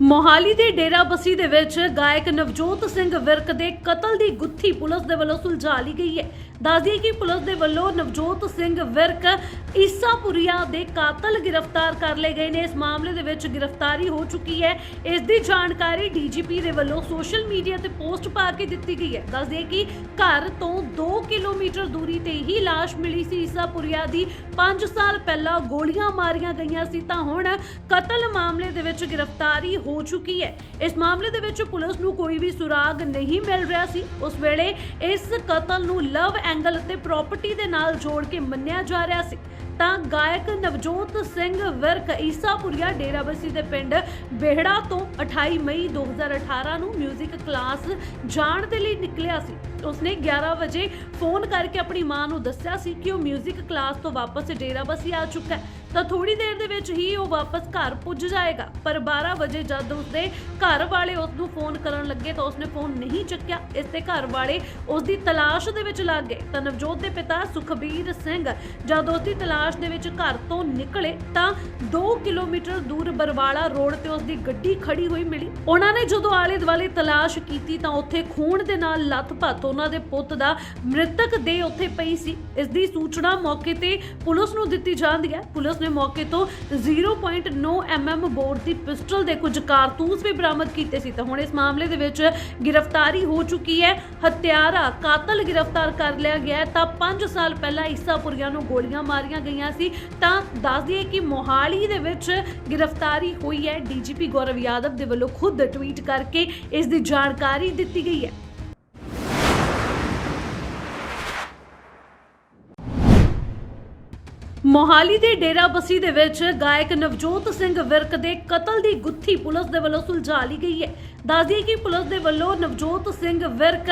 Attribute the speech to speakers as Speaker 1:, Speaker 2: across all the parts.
Speaker 1: ਮੋਹਾਲੀ ਦੇ ਡੇਰਾ ਬਸੀ ਦੇ ਵਿੱਚ ਗਾਇਕ ਨਵਜੋਤ ਸਿੰਘ ਵਿਰਕ ਦੇ ਕਤਲ ਦੀ ਗੁੱਥੀ ਪੁਲਿਸ ਦੇ ਵੱਲੋਂ ਸੁਲਝਾ ਲਈ ਗਈ ਹੈ। ਦੱਸਦੀ ਕਿ ਪੁਲਿਸ ਦੇ ਵੱਲੋਂ ਨਵਜੋਤ ਸਿੰਘ ਵਿਰਕ ਈਸਾਪੁਰੀਆ ਦੇ ਕਾਤਲ ਗ੍ਰਿਫਤਾਰ ਕਰ ਲਏ ਗਏ ਨੇ। ਇਸ ਮਾਮਲੇ ਦੇ ਵਿੱਚ ਗ੍ਰਿਫਤਾਰੀ ਹੋ ਚੁੱਕੀ ਹੈ। ਇਸ ਦੀ ਜਾਣਕਾਰੀ ਡੀਜੀਪੀ ਦੇ ਵੱਲੋਂ ਸੋਸ਼ਲ ਮੀਡੀਆ ਤੇ ਪੋਸਟ ਪਾ ਕੇ ਦਿੱਤੀ ਗਈ ਹੈ। ਦੱਸਦੀ ਕਿ ਘਰ ਤੋਂ 2 ਕਿਲੋਮੀਟਰ ਦੂਰੀ ਤੇ ਹੀ ਲਾਸ਼ ਮਿਲੀ ਸੀ। ਈਸਾਪੁਰੀਆ ਦੀ 5 ਸਾਲ ਪਹਿਲਾਂ ਗੋਲੀਆਂ ਮਾਰੀਆਂ ਗਈਆਂ ਸੀ ਤਾਂ ਹੁਣ ਕਤਲ ਮਾਮਲੇ ਦੇ ਵਿੱਚ ਗ੍ਰਿਫਤਾਰੀ ਹੋ ਚੁੱਕੀ ਹੈ। ਇਸ ਮਾਮਲੇ ਦੇ ਵਿੱਚ ਪੁਲਿਸ ਨੂੰ ਕੋਈ ਵੀ ਸੁਰਾਗ ਨਹੀਂ ਮਿਲ ਰਿਹਾ ਸੀ। ਉਸ ਵੇਲੇ ਇਸ ਕਤਲ ਨੂੰ ਲਵ ਐਂਗਲ ਅਤੇ ਪ੍ਰਾਪਰਟੀ ਦੇ ਨਾਲ ਜੋੜ ਕੇ ਮੰਨਿਆ ਜਾ ਰਿਹਾ ਸੀ। ਤਾਂ ਗਾਇਕ ਨਵਜੋਤ ਸਿੰਘ ਵਿਰਕ ਈਸਾਪੁਰੀਆ ਡੇਰਾਬੱਸੀ ਦੇ ਪਿੰਡ ਬੇਹੜਾ ਤੋਂ 28 ਮਈ 2018 ਨੂੰ 뮤직 ਕਲਾਸ ਜਾਣ ਦੇ ਲਈ ਨਿਕਲਿਆ ਸੀ ਉਸਨੇ 11 ਵਜੇ ਫੋਨ ਕਰਕੇ ਆਪਣੀ ਮਾਂ ਨੂੰ ਦੱਸਿਆ ਸੀ ਕਿ ਉਹ 뮤직 ਕਲਾਸ ਤੋਂ ਵਾਪਸ ਡੇਰਾਬੱਸੀ ਆ ਚੁੱਕਾ ਹੈ ਤਾਂ ਥੋੜੀ ਦੇਰ ਦੇ ਵਿੱਚ ਹੀ ਉਹ ਵਾਪਸ ਘਰ ਪੁੱਜ ਜਾਏਗਾ ਪਰ 12 ਵਜੇ ਜਦ ਉਸਦੇ ਘਰ ਵਾਲੇ ਉਸ ਨੂੰ ਫੋਨ ਕਰਨ ਲੱਗੇ ਤਾਂ ਉਸਨੇ ਫੋਨ ਨਹੀਂ ਚੱਕਿਆ ਇਸ ਤੇ ਘਰ ਵਾਲੇ ਉਸ ਦੀ ਤਲਾਸ਼ ਦੇ ਵਿੱਚ ਲੱਗ ਗਏ ਤਾਂ ਨਵਜੋਤ ਦੇ ਪਿਤਾ ਸੁਖਬੀਰ ਸਿੰਘ ਜਦ ਉਸ ਦੀ ਤਲਾਸ਼ ਦੇ ਵਿੱਚ ਘਰ ਤੋਂ ਨਿਕਲੇ ਤਾਂ 2 ਕਿਲੋਮੀਟਰ ਦੂਰ ਬਰਵਾਲਾ ਰੋਡ ਤੇ ਉਸ ਦੀ ਗੱਡੀ ਖੜੀ ਹੋਈ ਮਿਲੀ। ਉਹਨਾਂ ਨੇ ਜਦੋਂ ਆਲੇ ਦੁਆਲੇ ਤਲਾਸ਼ ਕੀਤੀ ਤਾਂ ਉੱਥੇ ਖੂਨ ਦੇ ਨਾਲ ਲੱਥ-ਪੱਥ ਉਹਨਾਂ ਦੇ ਪੁੱਤ ਦਾ ਮ੍ਰਿਤਕ ਦੇ ਉੱਥੇ ਪਈ ਸੀ। ਇਸ ਦੀ ਸੂਚਨਾ ਮੌਕੇ ਤੇ ਪੁਲਿਸ ਨੂੰ ਦਿੱਤੀ ਜਾਂਦੀ ਹੈ। ਪੁਲਿਸ ਨੇ ਮੌਕੇ ਤੋਂ 0.9 mm ਬੋਰ ਦੀ ਪਿਸਟਲ ਦੇ ਕੁਝ ਕਾਰਤੂਸ ਵੀ ਬਰਾਮਦ ਕੀਤੇ ਸੀ। ਤਾਂ ਹੁਣ ਇਸ ਮਾਮਲੇ ਦੇ ਵਿੱਚ ਗ੍ਰਿਫਤਾਰੀ ਹੋ ਚੁੱਕੀ ਹੈ। ਹਤਿਆਰਾ ਕਾਤਲ ਗ੍ਰਿਫਤਾਰ ਕਰ ਲਿਆ ਗਿਆ ਤਾਂ 5 ਸਾਲ ਪਹਿਲਾਂ ਈਸਾਪੁਰੀਆ ਨੂੰ ਗੋਲੀਆਂ ਮਾਰੀਆਂ ਗਈਆਂ ਸੀ, ਤਾਂ ਦੱਸ ਦਈਏ ਕਿ ਮੋਹਾਲੀ ਦੇ ਵਿੱਚ ਗ੍ਰਿਫਤਾਰੀ ਹੋਈ ਹੈ। ਡੀਜੀਪੀ ਗੌਰਵ ਯਾਦਵ ਦੇ ਵੱਲੋਂ ਖੁਦ ਟਵੀਟ ਕਰਕੇ ਇਸ ਦੀ ਜਾਣਕਾਰੀ ਦਿੱਤੀ ਗਈ ਹੈ। ਮੋਹਾਲੀ ਦੇ ਡੇਰਾ ਬਸੀ ਦੇ ਵਿੱਚ ਗਾਇਕ ਨਵਜੋਤ ਸਿੰਘ ਵਿਰਕ ਦੇ ਕਤਲ ਦੀ ਗੁੱਥੀ ਪੁਲਿਸ ਦੇ ਵੱਲੋਂ ਸੁਲਝਾ ਲਈ ਗਈ ਹੈ। ਦੱਸਦੀ ਕਿ ਪੁਲਿਸ ਦੇ ਵੱਲੋਂ ਨਵਜੋਤ ਸਿੰਘ ਵਿਰਕ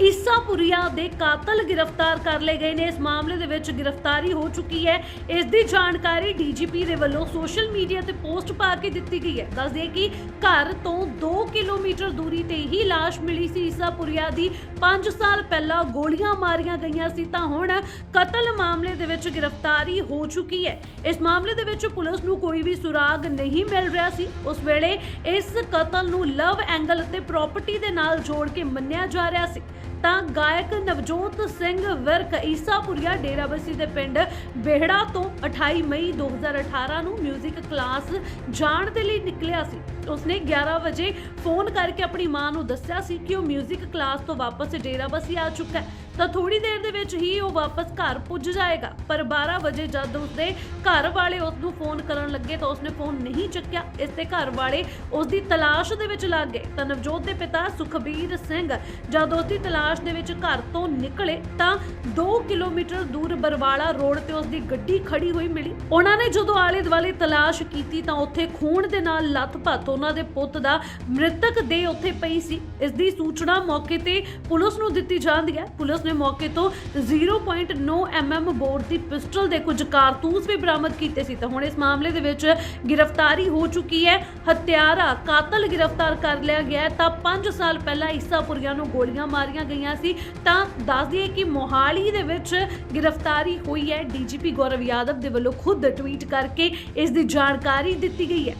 Speaker 1: ਈਸਾਪੁਰੀਆ ਦੇ ਕਾਤਲ ਗ੍ਰਿਫਤਾਰ ਕਰ ਲਏ ਗਏ ਨੇ। ਇਸ ਮਾਮਲੇ ਦੇ ਵਿੱਚ ਗ੍ਰਿਫਤਾਰੀ ਹੋ ਚੁੱਕੀ ਹੈ। ਇਸ ਦੀ ਜਾਣਕਾਰੀ ਡੀਜੀਪੀ ਦੇ ਵੱਲੋਂ ਸੋਸ਼ਲ ਮੀਡੀਆ ਤੇ ਪੋਸਟ ਪਾ ਕੇ ਦਿੱਤੀ ਗਈ ਹੈ। ਦੱਸਦੀ ਕਿ ਘਰ ਤੋਂ 2 ਕਿਲੋਮੀਟਰ ਦੂਰੀ ਤੇ ਹੀ ਲਾਸ਼ ਮਿਲੀ ਸੀ। ਈਸਾਪੁਰੀਆ ਦੀ 5 ਸਾਲ ਪਹਿਲਾਂ ਗੋਲੀਆਂ ਮਾਰੀਆਂ ਗਈਆਂ ਸੀ ਤਾਂ ਹੁਣ ਕਤਲ ਮਾਮਲੇ ਦੇ ਵਿੱਚ ਗ੍ਰਿਫਤਾਰੀ ਹੋ ਚੁੱਕੀ ਹੈ। ਇਸ ਮਾਮਲੇ ਦੇ ਵਿੱਚ ਪੁਲਿਸ ਨੂੰ ਕੋਈ ਵੀ ਸੁਰਾਗ ਨਹੀਂ ਮਿਲ ਰਿਹਾ ਸੀ। ਉਸ ਵੇਲੇ ਇਸ ਕਤਲ ਨੂੰ ਲਵ ਐਂਗਲ ਅਤੇ ਪ੍ਰਾਪਰਟੀ ਦੇ ਨਾਲ ਜੋੜ ਕੇ ਮੰਨਿਆ ਜਾ ਰਿਹਾ ਸੀ। ਤਾਂ ਗਾਇਕ ਨਵਜੋਤ ਸਿੰਘ ਵਿਰਕ ਈਸਾਪੁਰੀਆ ਡੇਰਾਬੱਸੀ ਦੇ ਪਿੰਡ ਬੇਹੜਾ ਤੋਂ 28 ਮਈ 2018 ਨੂੰ 뮤직 ਕਲਾਸ ਜਾਣ ਦੇ ਲਈ ਨਿਕਲਿਆ ਸੀ ਉਸਨੇ 11 ਵਜੇ ਫੋਨ ਕਰਕੇ ਆਪਣੀ ਮਾਂ ਨੂੰ ਦੱਸਿਆ ਸੀ ਕਿ ਉਹ 뮤직 ਕਲਾਸ ਤੋਂ ਵਾਪਸ ਡੇਰਾਬੱਸੀ ਆ ਚੁੱਕਾ ਹੈ ਤਾਂ ਥੋੜੀ ਦੇਰ ਦੇ ਵਿੱਚ ਹੀ ਉਹ ਵਾਪਸ ਘਰ ਪੁੱਜ ਜਾਏਗਾ ਪਰ 12 ਵਜੇ ਜਦ ਉਸਦੇ ਘਰ ਵਾਲੇ ਉਸ ਨੂੰ ਫੋਨ ਕਰਨ ਲੱਗੇ ਤਾਂ ਉਸਨੇ ਫੋਨ ਨਹੀਂ ਚੱਕਿਆ ਇਸ ਤੇ ਘਰ ਵਾਲੇ ਉਸ ਦੀ ਤਲਾਸ਼ ਦੇ ਵਿੱਚ ਲੱਗ ਗਏ ਤਾਂ ਨਵਜੋਤ ਦੇ ਪਿਤਾ ਸੁਖਬੀਰ ਸਿੰਘ ਜਦ ਉਸ ਦੀ ਤਲਾਸ਼ ਦੇ ਵਿੱਚ ਘਰ ਤੋਂ ਨਿਕਲੇ ਤਾਂ 2 ਕਿਲੋਮੀਟਰ ਦੂਰ ਬਰਵਾਲਾ ਰੋਡ ਤੇ ਉਸ ਦੀ ਗੱਡੀ ਖੜੀ ਹੋਈ ਮਿਲੀ। ਉਹਨਾਂ ਨੇ ਜਦੋਂ ਆਲੇ ਦੁਆਲੇ ਤਲਾਸ਼ ਕੀਤੀ ਤਾਂ ਉੱਥੇ ਖੂਨ ਦੇ ਨਾਲ ਲੱਥ-ਪੱਥ ਉਹਨਾਂ ਦੇ ਪੁੱਤ ਦਾ ਮ੍ਰਿਤਕ ਦੇ ਉੱਥੇ ਪਈ ਸੀ। ਇਸ ਦੀ ਸੂਚਨਾ ਮੌਕੇ ਤੇ ਪੁਲਿਸ ਨੂੰ ਦਿੱਤੀ ਜਾਂਦੀ ਹੈ। ਪੁਲਿਸ ਨੇ ਮੌਕੇ ਤੋਂ 0.9 mm ਬੋਰ ਦੀ ਪਿਸਟਲ ਦੇ ਕੁਝ ਕਾਰਤੂਸ ਵੀ ਬਰਾਮਦ ਕੀਤੇ ਸੀ। ਤਾਂ ਹੁਣ ਇਸ ਮਾਮਲੇ ਦੇ ਵਿੱਚ ਗ੍ਰਿਫਤਾਰੀ ਹੋ ਚੁੱਕੀ ਹੈ। ਹਤਿਆਰਾ ਕਾਤਲ ਗ੍ਰਿਫਤਾਰ ਕਰ ਲਿਆ ਗਿਆ ਤਾਂ 5 ਸਾਲ ਪਹਿਲਾਂ ਈਸਾਪੁਰੀਆ ਨੂੰ ਗੋਲੀਆਂ ਮਾਰੀਆਂ ਗਈਆਂ ਸੀ। ਤਾਂ ਦੱਸ ਦਈਏ ਕਿ ਮੋਹਾਲੀ ਦੇ ਵਿੱਚ ਗ੍ਰਿਫਤਾਰੀ ਹੋਈ ਹੈ। ਡੀਜੀਪੀ ਗੌਰਵ ਯਾਦਵ ਦੇ ਵੱਲੋਂ ਖੁਦ ਟਵੀਟ ਕਰਕੇ ਇਸ ਦੀ ਜਾਣਕਾਰੀ ਦਿੱਤੀ ਗਈ ਹੈ।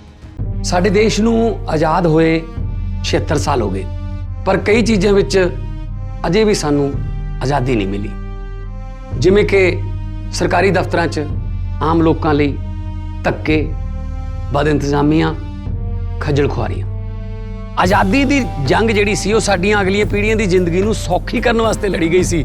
Speaker 2: ਸਾਡੇ ਦੇਸ਼ ਨੂੰ ਆਜ਼ਾਦ ਹੋਏ 76 ਸਾਲ ਹੋ ਗਏ, ਪਰ ਕਈ ਚੀਜ਼ਾਂ ਵਿੱਚ ਅਜੇ ਵੀ ਸਾਨੂੰ ਆਜ਼ਾਦੀ ਨਹੀਂ ਮਿਲੀ। ਜਿਵੇਂ ਕਿ ਸਰਕਾਰੀ ਦਫ਼ਤਰਾਂ 'ਚ ਆਮ ਲੋਕਾਂ ਲਈ ਧੱਕੇ ਬਦ ਇੰਤਜ਼ਾਮੀਆਂ ਖੱਜਲ ਖੁਆਰੀਆਂ। ਆਜ਼ਾਦੀ ਦੀ ਜੰਗ ਜਿਹੜੀ ਸੀ, ਉਹ ਸਾਡੀਆਂ ਅਗਲੀਆਂ ਪੀੜ੍ਹੀਆਂ ਦੀ ਜ਼ਿੰਦਗੀ ਨੂੰ ਸੌਖੀ ਕਰਨ ਵਾਸਤੇ ਲੜੀ ਗਈ ਸੀ।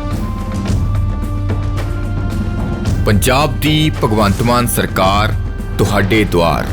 Speaker 3: ਪੰਜਾਬ ਦੀ ਭਗਵੰਤ ਮਾਨ ਸਰਕਾਰ ਤੁਹਾਡੇ ਦੁਆਰ।